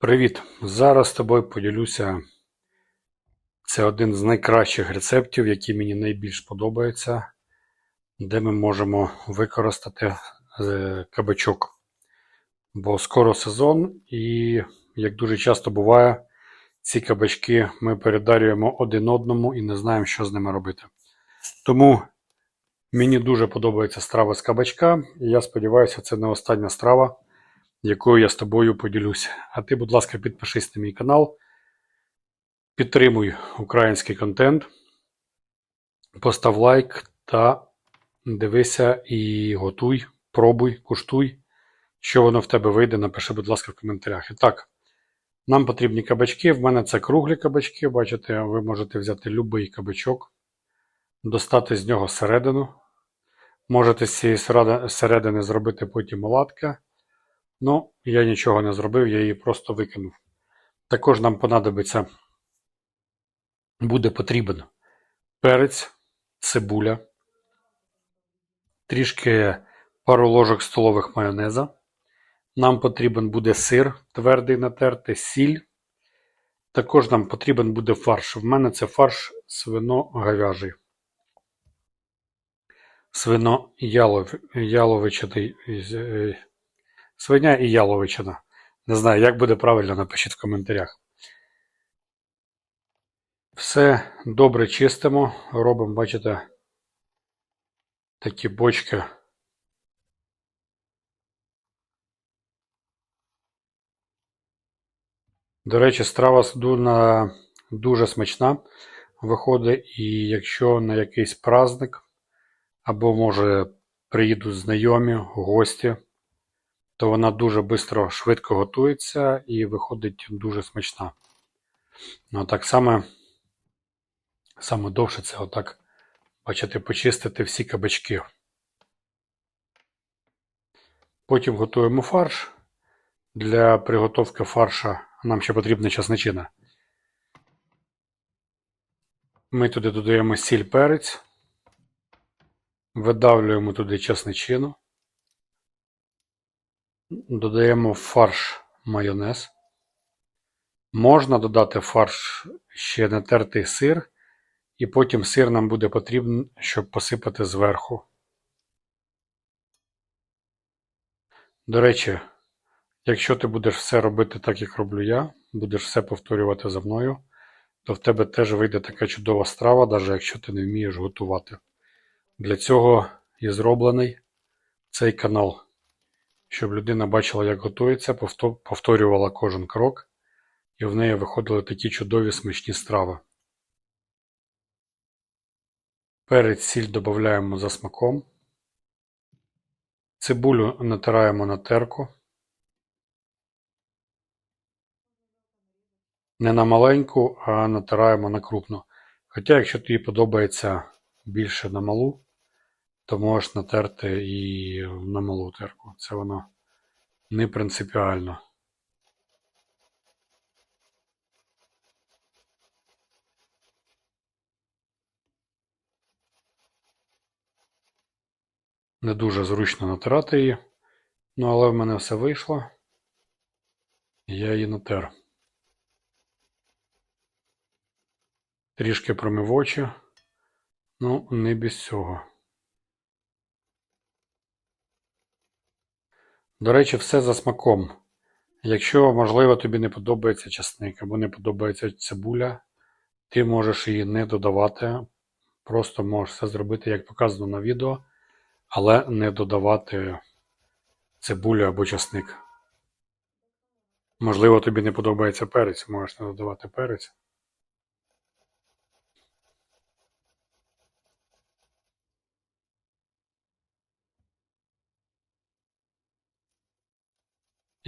Привіт! Зараз з тобою поділюся. Це один з найкращих рецептів, які мені найбільш подобаються, де ми можемо використати е, кабачок. Бо скоро сезон, і, як дуже часто буває, ці кабачки ми передарюємо один одному і не знаємо, що з ними робити. Тому мені дуже подобається страва з кабачка, і я сподіваюся, це не остання страва якою я з тобою поділюся. А ти, будь ласка, підпишись на мій канал, підтримуй український контент, постав лайк та дивися і готуй, пробуй, куштуй. Що воно в тебе вийде, напиши, будь ласка, в коментарях. І так, нам потрібні кабачки. В мене це круглі кабачки. Бачите, ви можете взяти будь-який кабачок, достати з нього середину. Можете з цієї середини зробити потім оладка. Ну, я нічого не зробив, я її просто викинув. Також нам понадобиться, буде потрібен перець, цибуля, трішки пару ложок столових майонеза. Нам потрібен буде сир твердий натертий, сіль. Також нам потрібен буде фарш. В мене це фарш свино-говяжий. Свино-яловичний. Свиня і яловичина. Не знаю, як буде правильно, напишіть в коментарях. Все добре чистимо. Робимо, бачите, такі бочки. До речі, страва судуна дуже смачна виходить, і якщо на якийсь праздник, або, може, приїдуть знайомі, гості то вона дуже швидко, швидко готується і виходить дуже смачна. Ну, так само, саме довше це отак, бачите, почистити всі кабачки. Потім готуємо фарш. Для приготовки фарша нам ще потрібна часничина. Ми туди додаємо сіль перець, видавлюємо туди часничину. Додаємо фарш майонез. Можна додати фарш ще натертий сир, і потім сир нам буде потрібен, щоб посипати зверху. До речі, якщо ти будеш все робити так, як роблю я, будеш все повторювати за мною, то в тебе теж вийде така чудова страва, навіть якщо ти не вмієш готувати. Для цього і зроблений цей канал щоб людина бачила, як готується, повторювала кожен крок, і в неї виходили такі чудові смачні страви. Перець сіль додаємо за смаком. Цибулю натираємо на терку. Не на маленьку, а натираємо на крупну. Хоча, якщо тобі подобається більше на малу, то можеш натерти і на малу терку. Це воно не принципіально. Не дуже зручно натирати її, ну але в мене все вийшло. Я її натер. Трішки промив очі, ну не без цього. До речі, все за смаком. Якщо, можливо, тобі не подобається часник або не подобається цибуля, ти можеш її не додавати. Просто можеш все зробити, як показано на відео, але не додавати цибулю або часник. Можливо, тобі не подобається перець, можеш не додавати перець.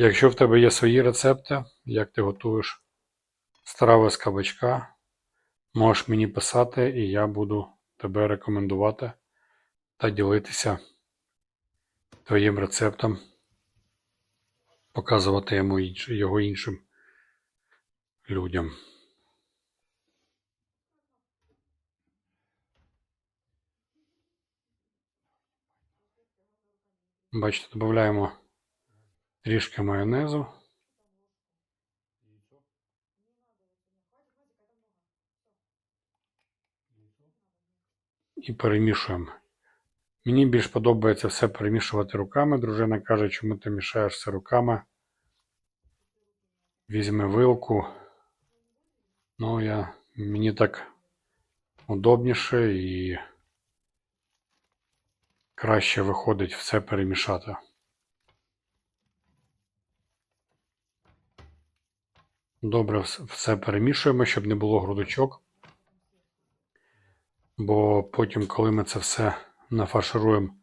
Якщо в тебе є свої рецепти, як ти готуєш страви з кабачка, можеш мені писати, і я буду тебе рекомендувати та ділитися твоїм рецептом, показувати його іншим людям. Бачите, додаємо трішки майонезу. І перемішуємо. Мені більш подобається все перемішувати руками. Дружина каже, чому ти мішаєшся руками. Візьми вилку. Ну, я, мені так удобніше і краще виходить все перемішати. Добре все перемішуємо, щоб не було грудочок. Бо потім, коли ми це все нафаршируємо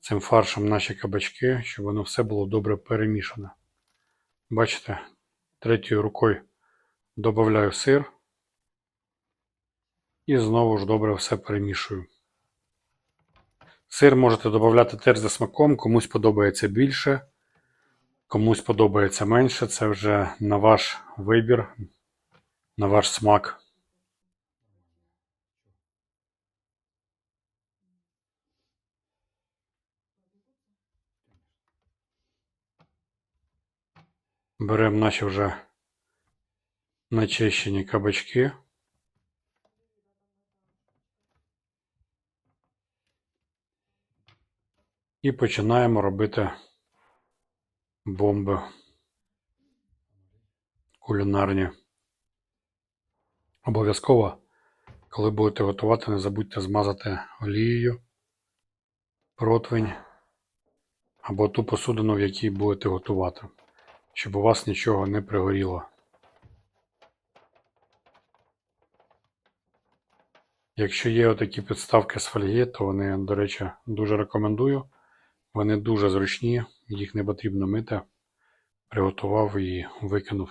цим фаршем наші кабачки, щоб воно все було добре перемішане. Бачите, третьою рукою додаю сир і знову ж добре все перемішую. Сир можете додати теж за смаком, комусь подобається більше, комусь подобається менше. Це вже на ваш вибір, на ваш смак. Беремо наші вже начищені кабачки. І починаємо робити бомби кулінарні. Обов'язково, коли будете готувати, не забудьте змазати олією, противень або ту посудину, в якій будете готувати, щоб у вас нічого не пригоріло. Якщо є отакі підставки з фольги, то вони, до речі, дуже рекомендую. Вони дуже зручні, їх не потрібно мити. Приготував і викинув.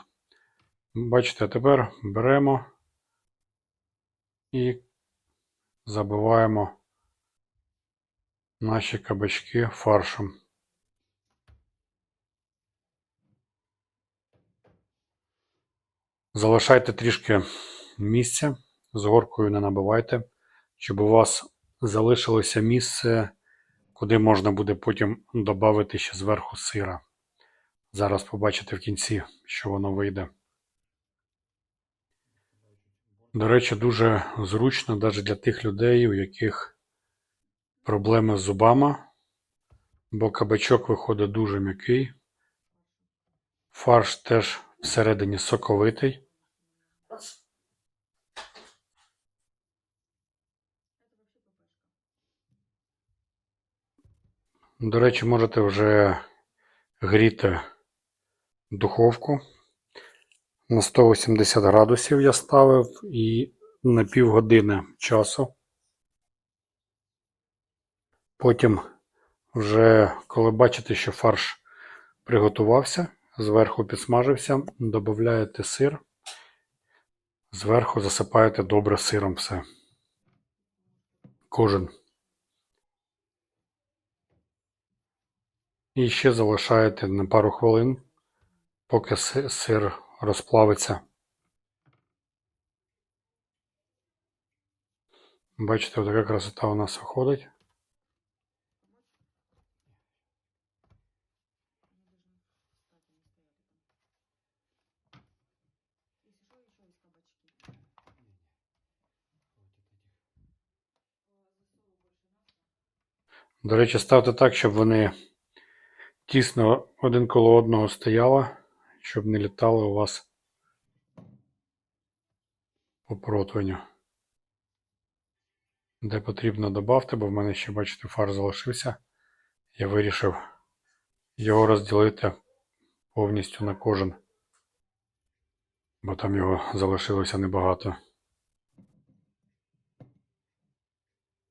Бачите, тепер беремо і забиваємо наші кабачки фаршем. Залишайте трішки місця, з горкою не набивайте, щоб у вас залишилося місце, куди можна буде потім додати ще зверху сира. Зараз побачите в кінці, що воно вийде. До речі, дуже зручно навіть для тих людей, у яких проблеми з зубами, бо кабачок виходить дуже м'який. Фарш теж всередині соковитий. До речі, можете вже гріти духовку. На 180 градусів я ставив і на півгодини часу. Потім, вже коли бачите, що фарш приготувався, зверху підсмажився, додаєте сир, зверху засипаєте добре сиром все. Кожен. І ще залишаєте на пару хвилин, поки сир розплавиться. Бачите, така красота у нас виходить. До речі, ставте так, щоб вони тісно один коло одного стояли, щоб не літали у вас по противню. Де потрібно додавте, бо в мене ще, бачите, фарш залишився. Я вирішив його розділити повністю на кожен, бо там його залишилося небагато.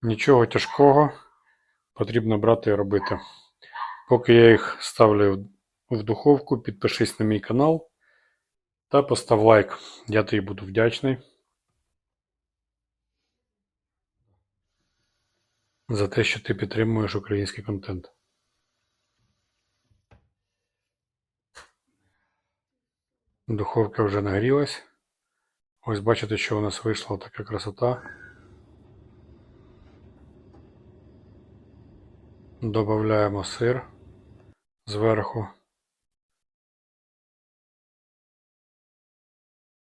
Нічого тяжкого потрібно брати і робити. Поки я їх ставлю в духовку, підпишись на мій канал та постав лайк. Я тобі буду вдячний за те, що ти підтримуєш український контент. Духовка вже нагрілась. Ось бачите, що у нас вийшла така красота. Добавляємо сир зверху.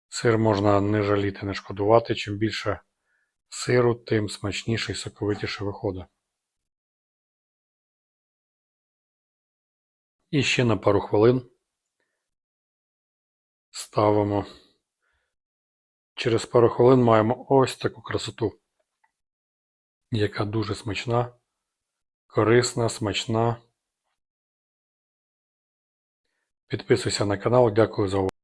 Сир можна не жаліти, не шкодувати. Чим більше сиру, тим смачніше і соковитіше виходить. І ще на пару хвилин ставимо. Через пару хвилин маємо ось таку красоту, яка дуже смачна, корисна, смачна. Підписуйся на канал. Дякую за увагу.